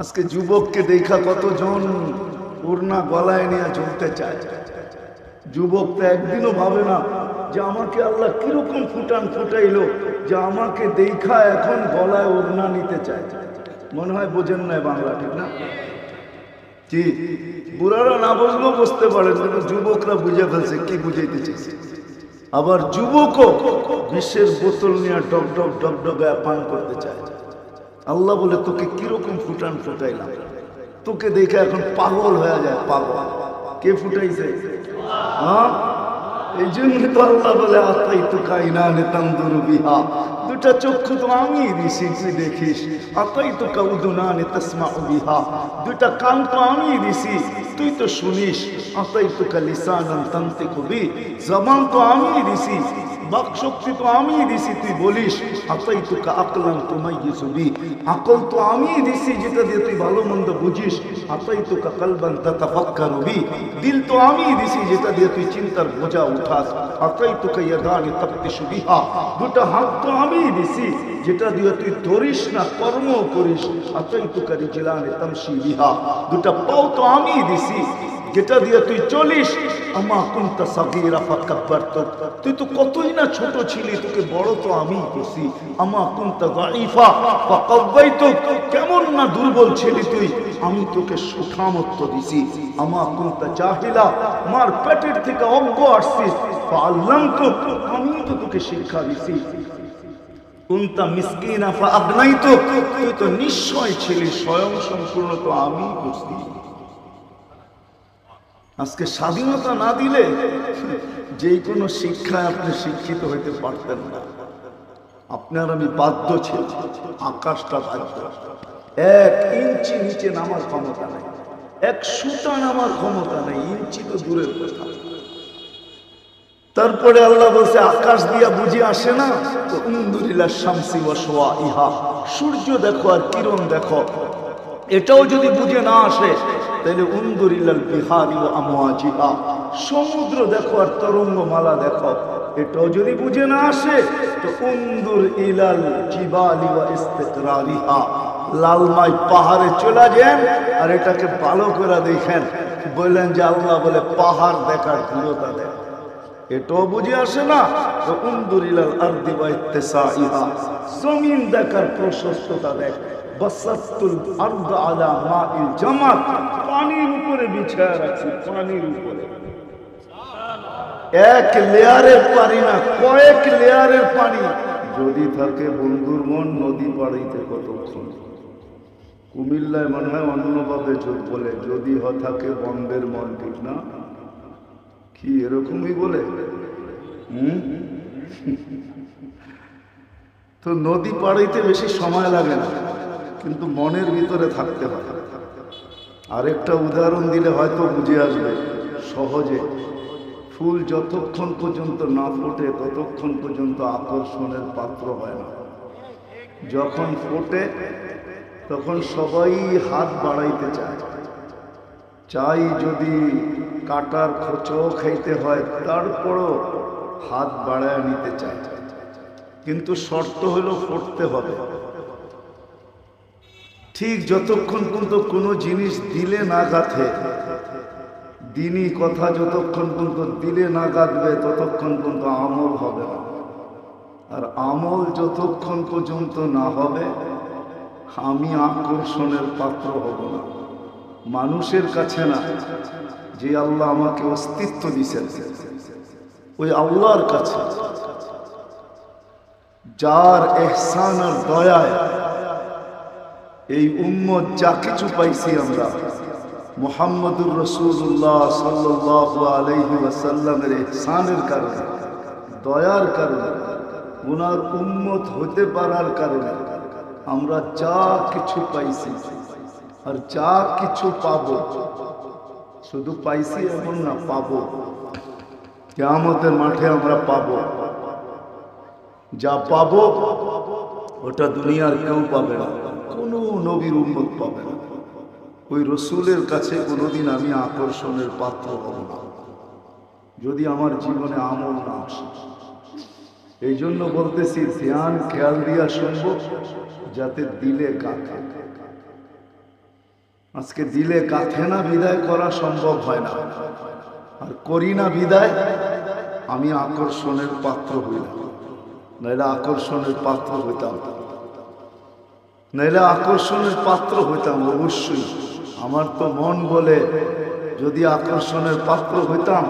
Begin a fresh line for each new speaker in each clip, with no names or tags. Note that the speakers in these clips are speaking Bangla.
আজকে যুবককে দেখা কতজন ওড়না গলায় নিয়ে চলতে চায়। যুবক তো একদিনও ভাবে না যে আমাকে আল্লাহ কীরকম ফুটান ফুটাইলো, যে আমাকে দেখা এখন গলায় ওড়না নিতে চায়। মনে হয় বোঝেন না বাংলা ঠিক না? কি বুড়ারা না বুঝলেও বুঝতে পারে কিন্তু যুবকরা বুঝে ফেলছে কি বুঝাইতে চাইছে। আবার যুবকও বিশ্বের বোতল নিয়ে ডক ডক ডক ডগায় পান করতে চায়। আল্লাহ বলে, তোকে কীরকম ফুটান ফুটাইলাম? তোকে দেখে এখন পাগল হয়ে যায়, পাগল। কে ফুটাইছে? হ্যাঁ? এই জন্য তো আল্লাহ বলে তো বিহা দুটা চক্ষু তো আমি দিছি, তুই দেখিস। আতাই তো কাউদুনা নেতাসমা বিহা দুটা কান তো আমি দিছি, তুই তো শুনিস। আতাই তো কালিসানান তান্তে কবি জবান তো আমি দিছি বাক শক্তি তো আমি দিছি, তুই বলিস আতাই তো আকলাম তোমাই সুবি আকল তো আমি দিছি, যেটা দিয়ে তুই ভালো মন্দ বুঝিস আতাই তো কালবান তাতাফাক্কার বি। দিল তো আমি দিছি, যেটা দিয়ে তুই চিন্তার বোঝা উঠাস আতাই তো ইয়াদানি তাপ্তি সুবিহা দুটা হাত তো আমি দিছি, যেটা দিয়ে তুই ধরিস না কর্ম করিস আতাই তো কারি জিলানে তামসি বিহা। দুটা পাও তো আমি দিছি, যেটা দিয়ে তুই চলিস আমা কুন্তা সাগিরা ফাকাব্বার তো তুই তো কতই না ছোট ছিলি, তোকে বড় তো আমি করছি। আমা কুন্তা গাইফা ফাকাব্বাই তো কেমন না দুর্বল ছিলি তুই, আমি তোকে সুঠামত্ব দিছি। আমা কুন্তা জাহিলা, মার পেটের থেকে অজ্ঞ আসছিস। আল্লাম তো আমি তো তোকে শিক্ষা দিছি। কুন্তা মিসকিনা ফা তুই তো নিশ্চয় ছিলি, স্বয়ং সম্পূর্ণ তো আমি করছি। আজকে স্বাধীনতা না দিলে যে কোনো শিক্ষায় আপনি শিক্ষিত হইতে পারতেন না। আপনার আমি বাধ্য ছিল আকাশটা বাধ্য এক ইঞ্চি নিচে নামার ক্ষমতা নেই, এক সুতা নামার ক্ষমতা নেই, ইঞ্চি তো দূরের কথা। তারপরে আল্লাহ বলছে, আকাশ দিয়া বুঝে আসে না? তো শামসি ওয়াসওয়া ইহা। সূর্য দেখো আর কিরণ দেখো। এটাও যদি বুঝে না আসে তাহলে উন্দুরিলাল বিহারি আমোয়াজিহা সমুদ্র দেখো আর তরঙ্গ মালা দেখো। এটাও যদি বুঝে না আসে, তো উন্দুর ইলাল জিবালি ওয়া ইস্তিকরারিহা। লালমাই পাহাড়ে চলে যান আর এটাকে ভালো করে দেখেন। বললেন যে আল্লাহ বলে, পাহাড় দেখার দূরতা দেখ এটাও বুঝে আসে না উন্দুরিলাল আরদি ওয়া ইত্তিসাইহা জমিন দেখার প্রশস্ততা দেখ। বাসাতুল আরদ আলা মাইল জামাত। পানির উপরে বিছায়া পানির উপরে। এক লেয়ারের পানি না, কয়েক লেয়ারের পানি। যদি থাকে বন্ধুর মন নদী পাড়িতে কতক্ষণ? কুমিল্লায় মনে হয় অন্যভাবে যোগ বলে, যদি হ থাকে বম্বের মন ঠিক না? কি এরকমই বলে? হুম? তো নদী পাড়াইতে বেশি সময় লাগে না, কিন্তু মনের ভিতরে থাকতে হয়। আরেকটা উদাহরণ দিলে হয়তো বুঝে আসবে। সহজে। ফুল যতক্ষণ পর্যন্ত না ফোটে, ততক্ষণ পর্যন্ত আকর্ষণের পাত্র হয় না। যখন ফোটে, তখন সবাই হাত বাড়াইতে চায়। চাই যদি কাটার খোঁচও খাইতে হয়, তারপরও হাত বাড়ায় নিতে চায়। কিন্তু শর্ত হলো ফুটতে হবে। ঠিক যতক্ষণ পর্যন্ত কোনো জিনিস দিলে না গাঁথে, দিনই কথা যতক্ষণ পর্যন্ত দিলে না গাঁথবে, ততক্ষণ পর্যন্ত আমল হবে না। আর আমল যতক্ষণ পর্যন্ত না হবে, আমি আকর্ষণের পাত্র হব না। মানুষের কাছে না, যে আল্লাহ আমাকে অস্তিত্ব দিছেন। ওই আল্লাহর কাছে। যার এহসান আর দয়ায় এই উম্মত যা কিছু পাইছি আমরা, মোহাম্মদুর রসুল্লাহ সাল্লাহ আলহি ওয়াসাল্লামের এহসানের কারণে, দয়ার কারণে ওনার উম্মত হতে পারার কারণে আমরা যা কিছু পাইছি আর যা কিছু পাবো, শুধু পাইছি এমন না, পাবো। আমাদের মাঠে আমরা পাবো। যা পাবো, ওটা দুনিয়ার কেউ পাবে না। নবীর উন্মত পাবে না। ওই রসুলের কাছে কোনোদিন আমি আকর্ষণের পাত্র হব না। যদি আমার জীবনে আমল না আসে। এই জন্য বলতেছি, ধ্যান, খেয়াল দিয়া শুনব, যাতে দিলে কাকে আজকে দিলে কাঁথে না, বিদায় করা সম্ভব হয় না। আর করি না বিদায়, আমি আকর্ষণের পাত্র হইলাম। নাইলে আকর্ষণের পাত্র হইতাম। নাইলে আকর্ষণের পাত্র হইতাম অবশ্যই। আমার তো মন বলে, যদি আকর্ষণের পাত্র হইতাম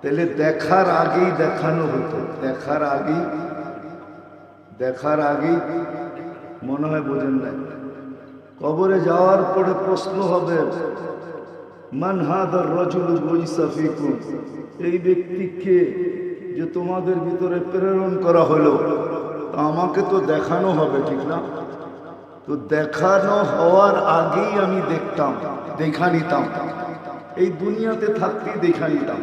তাহলে দেখার আগেই দেখানো হতো দেখার আগেই দেখার আগেই মনে হয় বোঝেন নাই। কবরে যাওয়ার পরে প্রশ্ন হবে, মান হাদার রজুল বৈসাফিকুম এই ব্যক্তিকে যে তোমাদের ভিতরে প্রেরণ করা হলো? আমাকে তো দেখানো হবে, ঠিক না? তো দেখানো হওয়ার আগেই আমি দেখতাম, দেখা নিতাম। এই দুনিয়াতে থাকতেই দেখা নিতাম।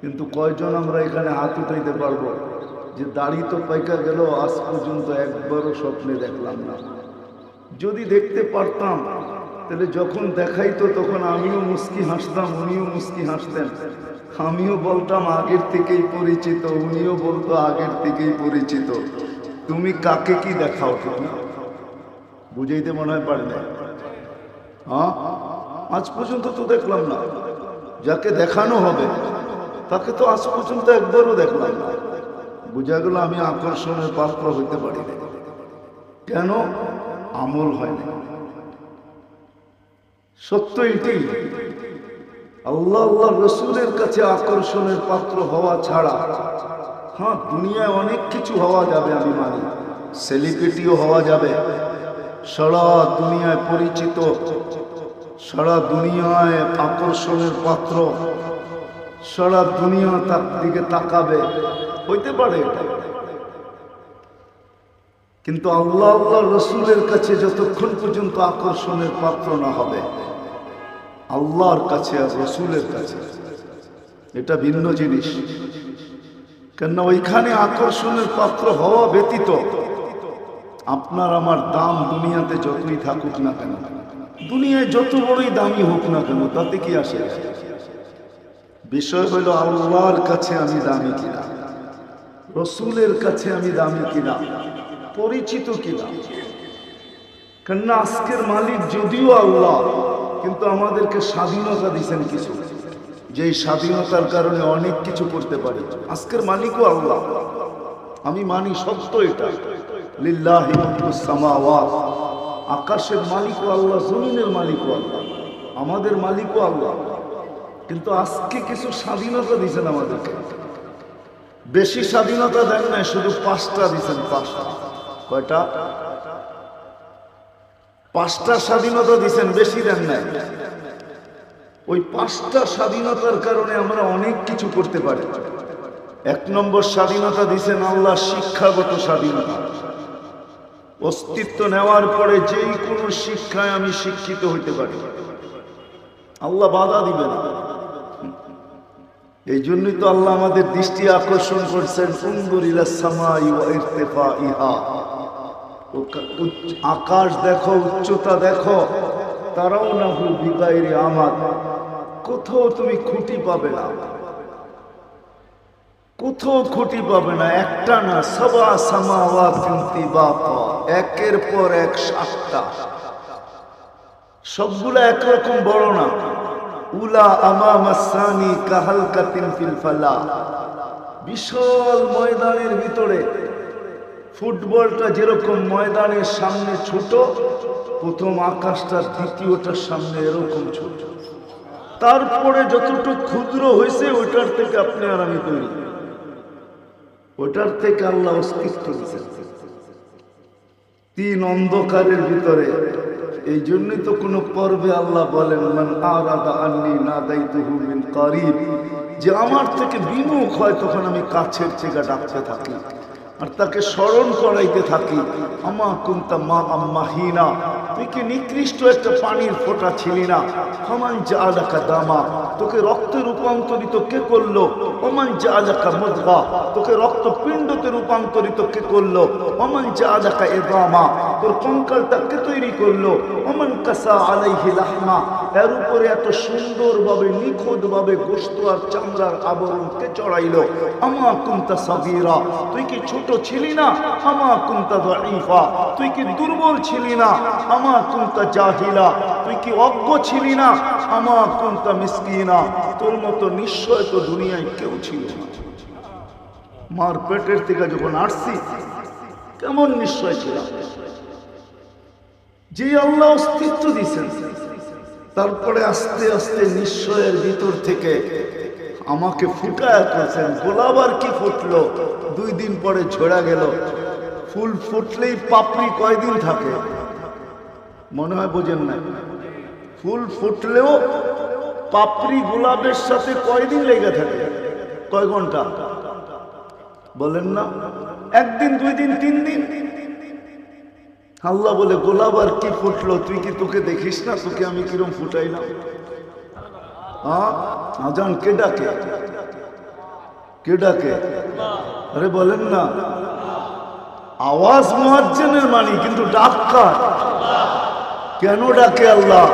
কিন্তু কয়জন আমরা এখানে হাত উঠাইতে পারব? যে দাড়ি তো পাইকা গেল, আজ পর্যন্ত একবারও স্বপ্নে দেখলাম না। যদি দেখতে পারতাম, তাহলে যখন দেখাইতো তখন আমিও মুস্কি হাসতাম, উনিও মুস্কি হাসতেন। আমিও বলতাম আগের থেকেই পরিচিত, উনিও বলতো আগের থেকেই পরিচিত। তুমি কাকে কি দেখাও না বুঝাইতে মনে হয় পারে না হ্যাঁ আজ পর্যন্ত তো দেখলাম না। যাকে দেখানো হবে, তাকে তো আজ পর্যন্ত একবারও দেখলাম না। বোঝা গেল আমি আকর্ষণের পাত্র হইতে পারি না কেন? আমল হয় না সত্য এটি আল্লাহ আল্লাহ রসুলের কাছে আকর্ষণের পাত্র হওয়া ছাড়া হ্যাঁ দুনিয়ায় অনেক কিছু হওয়া যাবে আমি মানি। সেলিব্রিটিও হওয়া যাবে। সারা দুনিয়ায় পরিচিত, সারা দুনিয়ায় আকর্ষণের পাত্র, সারা দুনিয়া তার দিকে তাকাবে। হইতে পারে এটা। কিন্তু আল্লাহ আল্লাহ রসুলের কাছে যতক্ষণ পর্যন্ত আকর্ষণের পাত্র না হবে আল্লাহর কাছে আর রসুলের কাছে। এটা ভিন্ন জিনিস। কেননা ওইখানে আকর্ষণের পাত্র হওয়া ব্যতীত আপনার আমার দাম দুনিয়াতে যতই থাকুক না কেন, দুনিয়ায় যত বড়ই দামি হোক না কেন, তাতে কি আসে? বিষয় হলো আল্লাহর কাছে আমি দামি কিনা? রসুলের কাছে আমি দামি কিনা? পরিচিত কিনা? কেননা আজকের মালিক যদিও আল্লাহ কিন্তু আমাদেরকে স্বাধীনতা দিয়েছেন কিছু। যে স্বাধীনতার কারণে অনেক কিছু করতে পারি। আজকের মালিকও আল্লাহ। আমি মানি সত্য এটা। আকাশের মালিকও আল্লাহ, জমিনের মালিকও আল্লাহ। আমাদের মালিকও আল্লাহ। কিন্তু আজকে কিছু স্বাধীনতা দিয়েছেন আমাদেরকে। বেশি স্বাধীনতা দেন না শুধু পাঁচটা দিয়েছেন, পাঁচটা। কয়টা? পাঁচটা স্বাধীনতা দিচ্ছেন বেশি দেন নাই। ওই পাঁচটা স্বাধীনতার কারণে আমরা অনেক কিছু করতে পারি। এক নম্বর স্বাধীনতা দিয়েছেন আল্লাহ, শিক্ষাগত স্বাধীনতা। অস্তিত্ব নেওয়ার পরে যেই কোনো শিক্ষায় আমি শিক্ষিত হইতে পারি। আল্লাহ বাধা দিবে না এই জন্যই তো আল্লাহ আমাদের দৃষ্টি আকর্ষণ করছেন সুন্দর ইহা আকাশ দেখো, উচ্চতা দেখো, তারাও না হু বিকাইরে আমার কোথাও তুমি খুঁটি পাবে না। কোথাও খুঁটি পাবে না। একটা না, সবা সামাওয়া কিন্তু একের পর এক সাতটা। সবগুলো একরকম বড় না। উলা আমামাসানি কাহালকাতিন ফিল ফালা। বিশাল ময়দানের ভিতরে ফুটবলটা যেরকম ময়দানের সামনে ছোট, প্রথম আকাশটা, দ্বিতীয়টার সামনে এরকম ছোট। তারপরে যতটুকু ক্ষুদ্র হয়েছে, ওইটার থেকে আপনি আর আমি তৈরি ওটার থেকে আল্লাহ অস্তিত্ব তিন অন্ধকারের ভিতরে। এই জন্যই তো কোনো পর্বে আল্লাহ বলেন, মান আরাদা আন্নি না দায়িত্বহু মিন কারিব। যে আমার থেকে বিমুখ হয়, তখন আমি কাছের থেকে ডাকতে থাকি। আর তাকে স্মরণ করাইতে থাকি। আমা কুন্তা মা আম্মা হিনা তুই কি নিকৃষ্ট একটা পানির ফোঁটা ছিলি না? হমান যা আলাকা দামা। তোকে রক্তে রূপান্তরিত কে করল? অমান যা আলাকা মদগা। তোকে রক্ত পিণ্ডতে রূপান্তরিত কে করল? অমান যা আলাকা এদামা তোর কঙ্কালটাকে তৈরি করল। অমন কাসা আলাইহি লাহমা, এর উপরে এত সুন্দরভাবে, নিখুঁতভাবে গোস্ত আর চামড়ার আবরণকে চড়াইলো। আমা কুন্তা সাবিরা তুই কি ছোট ছিলি না? আমা কুন্তা দাইফা তুই কি দুর্বল ছিলি না? আমা কুন্তা জাহিলা, তুই কি অজ্ঞ ছিলি না? আমা কুন্তা মিসকিনা, তোর মতো নিশ্চয় তো দুনিয়ায় কেউ ছিল না। মার পেটের থেকে যখন আসছি, কেমন নিশ্চয় ছিলাম? যে আল্লাহ অস্তিত্ব দিছেন তারপরে আস্তে আস্তে নিশ্চয়ের ভিতর থেকে আমাকে ফুটায় করেছেন গোলাপ আর কি ফুটলো? দুই দিন পরে ঝরা গেল। ফুল ফুটলেই পাপড়ি কয়দিন থাকে? মনে হয় বোঝেন না। ফুল ফুটলেও পাপড়ি গোলাপের সাথে কয়দিন লেগে থাকে? কয় ঘণ্টা? বলেন না। একদিন, দুই দিন, তিন দিন? আল্লাহ বলে, গোলাপ আর কি ফুটলো? তুই কি তোকে দেখিস না? তোকে আমি কিরম ফুটাইলাম? হ্যাঁ আজান কে ডাকে? কে ডাকে? আরে বলেন না। আওয়াজ মহাজ্জনের মানি কিন্তু ডাক কার? কেন ডাকে আল্লাহ?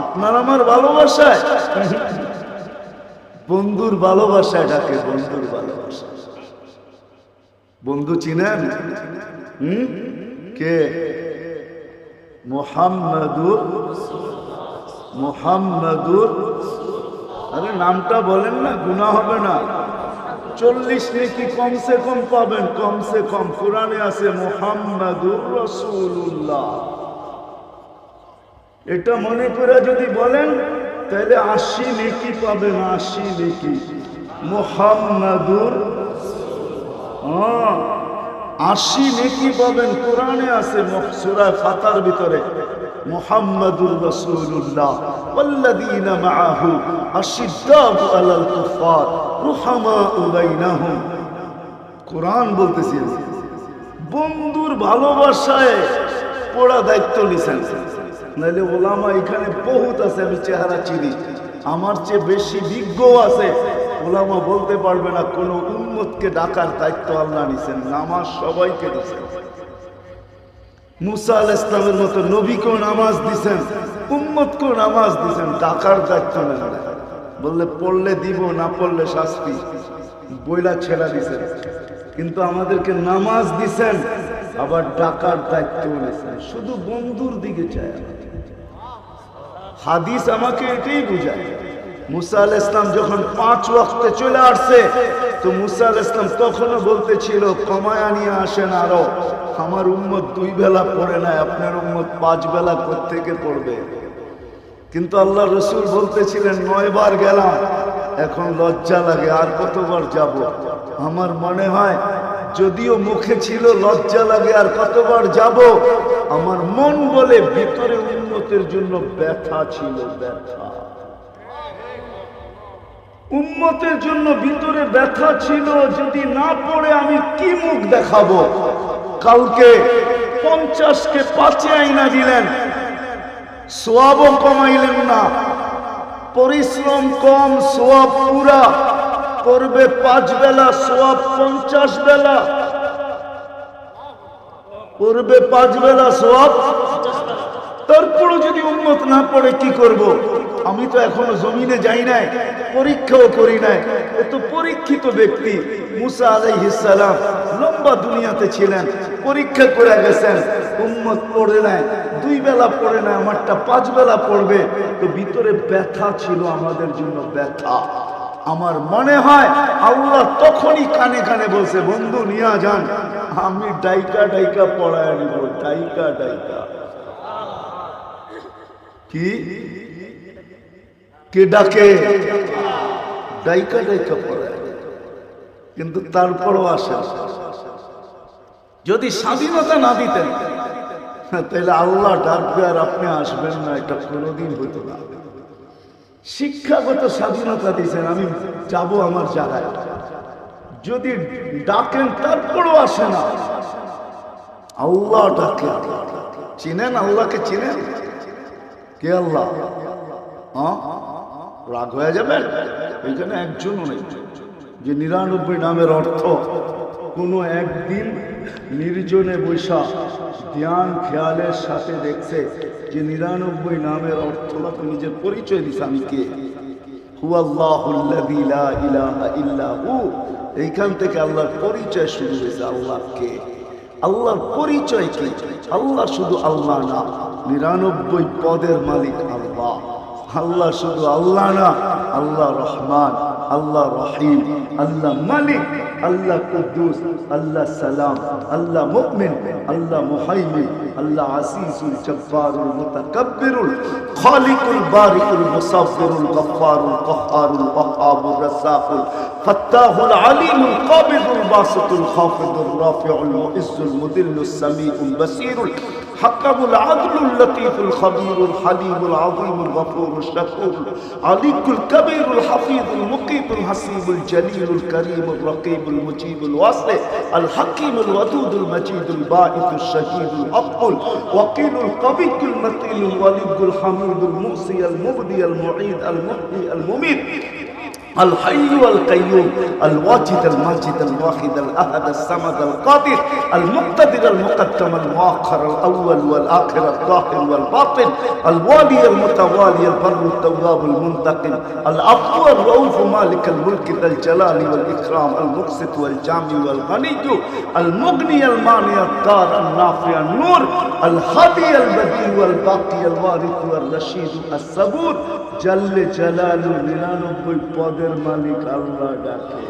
আপনার আমার ভালোবাসায়। বন্ধুর ভালোবাসায় ডাকে, বন্ধুর ভালোবাসা বন্ধু চিনেন? হুম? কে? মোহাম্মদুর মোহাম্মদুর। আরে নামটা বলেন না গুণা হবে না। চল্লিশ নাকি কমসে কম পাবেন কমসে কম। কোরআনে আছে মোহাম্মদুর রসুল্লাহ এটা মনে করে যদি বলেন তাহলে আশি নেকি পাবেন আশি নেকি। মোহাম্মদুর হ্যাঁ, আশি নেকি পাবেন কোরআনে আছে সুরায় ফাতার ভিতরে মুহাম্মাদুর রাসূলুল্লাহ والذين معه أشداء على الكفار رحماء بينهم কোরআন বলতেছি আমি। বন্ধুর ভালোবাসায় পড়া দায়িত্ব নিছেন নাহলে ওলামা এখানে বহুত আছে আমি চেহারা চিনি আমার চেয়ে বেশি বিজ্ঞ আছে ওলামা বলতে পারবে না, কোনো উন্মতকে ডাকার দায়িত্ব আল্লাহ নিছেন, নামাজ সবাইকে দিছেন। মুসা আল ইসলামের মতো নবীকেও নামাজ দিছেন, উম্মতকেও নামাজ দিছেন, ডাকার দায়িত্ব নেন। বললে, পড়লে দিব, না পড়লে শাস্তি। বইলা ছেড়া দিছেন। কিন্তু আমাদেরকে নামাজ দিছেন, আবার ডাকার দায়িত্ব নিয়েছেন শুধু বন্ধুর দিকে চায়। হাদিস আমাকে এটাই বুঝায়। মুসা আল ইসলাম যখন পাঁচ ওয়াক্তে চলে আসছে, তো মুসা আল ইসলাম তখনও বলতেছিল, কমায় নিয়ে আসেন আরও। আমার উম্মত দুই বেলা পড়ে নাই, আপনার উম্মত পাঁচ বেলা থেকে পড়বে? কিন্তু আল্লাহ রসুল বলতেছিলেন, নয় বার গেলাম, এখন লজ্জা লাগে, আর কতবার যাব? আমার মনে হয়, যদিও মুখে ছিল লজ্জা লাগে, আর কতবার যাব, আমার মন বলে ভিতরে উন্নতের জন্য ব্যথা ছিল, ব্যথা। উন্মতের জন্য ভিতরে ব্যথা ছিল, যদি না পড়ে আমি কি মুখ দেখাবো? কালকে পঞ্চাশকে পাঁচে আইনা দিলেন, সোয়াবও কমাইলেন না। পরিশ্রম কম, সোয়াব পুরা, করবে পাঁচ বেলা, সোয়াব পঞ্চাশ বেলা। করবে পাঁচ বেলা, সোয়াব তারপরও যদি উন্মত না পড়ে, কি করব। আমি তো এখনও জমিনে যাই নাই, পরীক্ষাও করি নাই। এ তো পরীক্ষিত ব্যক্তি মুসা আলাইহিসালাম লম্বা দুনিয়াতে ছিলেন, পরীক্ষা করে গেছেন উন্মত পড়ে নাই, দুই বেলা পড়ে নাই, আমারটা পাঁচ বেলা পড়বে। তো ভিতরে ব্যথা ছিল আমাদের জন্য, ব্যথা। আমার মনে হয় আল্লাহ তখনই কানে কানে বলছে, বন্ধু, নিয়া যান, আমি ডাইকা ডাইকা পড়ায় নিব ডাইকা ডাইকা কি? কে ডাকে? ডাইকা ডাইকা পড়ায় কিন্তু তারপরও আসে। যদি স্বাধীনতা না দিতেন, তাহলে আল্লাহ ডাকবে আর আপনি আসবেন না, এটা কোনোদিন হইতো না। শিক্ষাগত স্বাধীনতা দিয়েছেন, আমি যাব আমার জায়গায়। যদি ডাকেন, তারপরও আসে না। আল্লাহ ডাকে। চিনেন? আল্লাহকে চিনেন? কে আল্লাহ? রাগ হয়ে যাবেন এখানে একজনও নেই। যে নিরানব্বই নামের অর্থ, কোনো একদিন নির্জনে বৈশা ধ্যান, খেয়ালের সাথে দেখছে যে নিরানব্বই নামের অর্থ তো নিজের পরিচয় দিছে আমি কে? এইখান থেকে আল্লাহর পরিচয় শুরু হয়েছে আল্লাহকে আল্লাহর পরিচয় কি? আল্লাহ শুধু আল্লাহ না, নিরানব্বই পদের মালিক আল্লাহ। আল্লাহ শুধু আল্লাহ না, আল্লাহ রহমান, আল্লাহ রহিম, আল্লাহ মালিক। الله قدوس الله سلام الله مؤمن الله محيمن الله عزيز الجبار المتكبر الخالق البارئ المصبر الغفار القهار الوهاب الرزاق الفتاح العليم القابض الباسط الخافض الرافع المعز المذل السميع البصير حكم العدل اللطيف الخبير الحليم العظيم الغفور الشكور عليك الكبير الحفيظ المقيت الحسيب الجليل الكريم الرقيب المجيب الواصل الحكيم الودود المجيد الباعث الشهيد الأقل وقيل القوي المتين الولي الحميد المؤسي المبدي المعيد المحيي المميت. الحي والقيوم الواجد الماجد الواحد الاحد الصمد القادر المقتدر المقدم المؤخر الأول والآخر الظاهر والباطن الوالي المتوالي البر التواب المنتقم العفو الرؤوف مالك الملك ذا الجلال والإكرام المقسط والجامع والغني المغني المانيا الدار النافع النور الهادي البديع والباقي الوارث والرشيد الصبور جل جلاله ننانبه পদের মালিক আল্লাহ ডাকে।